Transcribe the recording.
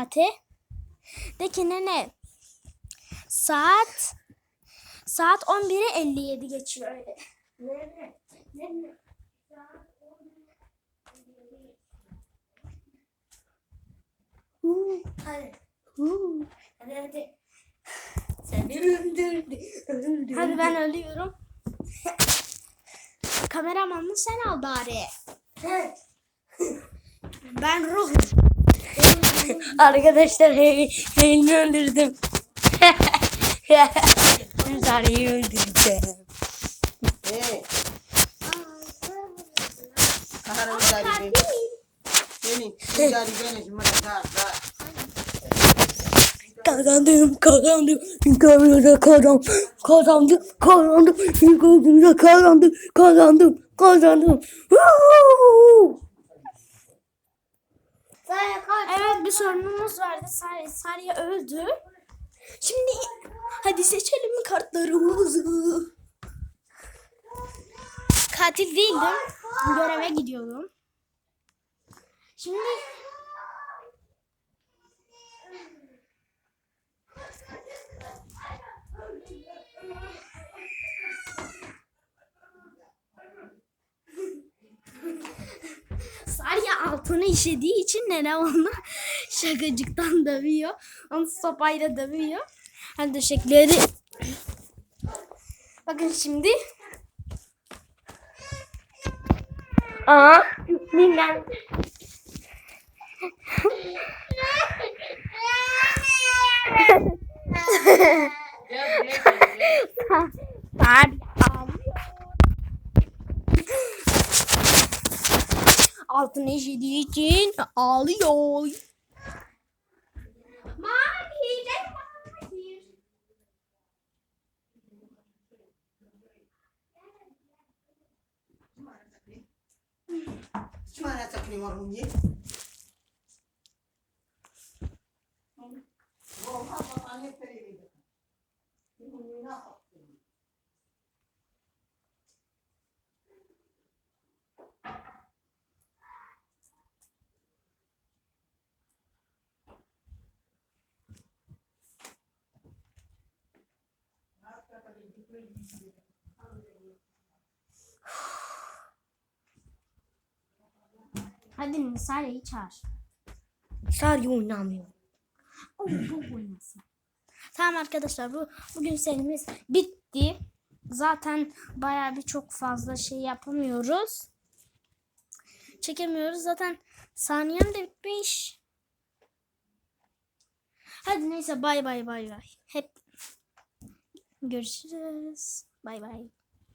saate. De ki nene saat saat 11'e 57 geçiyor öyle. Nene, nene, saat 11'e Huu, Hadi. Hadi hadi. Hadi ben ölüyorum. Kameramanını sen al bari. Ben ruhum. Arkadaşlar hey, Heyni öldürdüm. kahara uzari be. Beni, uzari beni şimdi da da. Kazandım, kazandım. Yukarıda kazandım, kazandım, kazandım. Yukarıda kazandım, kazandım, kazandım. Woo! Bir sorunumuz vardı. Sar Sarya öldü. Şimdi hadi seçelim kartlarımızı. Katil değildim. Göreve gidiyordum. Şimdi Altını işediği için nene onu şakacıktan dövüyor. Onu sopayla dövüyor. Hani döşekleri. Bakın şimdi. Aa, ninem. Sarya. altını işediği için ağlıyor. Mahir, Mahir. Kim ana takni var bunye? Wo ha Hadi Sarya'yı çağır. Sarya oynamıyor. O bu oynasın. Tamam arkadaşlar bu bugün serimiz bitti. Zaten bayağı bir çok fazla şey yapamıyoruz. Çekemiyoruz. Zaten saniyem de bitmiş. Hadi neyse bay bay bay bay. Hep görüşürüz. Bay bay.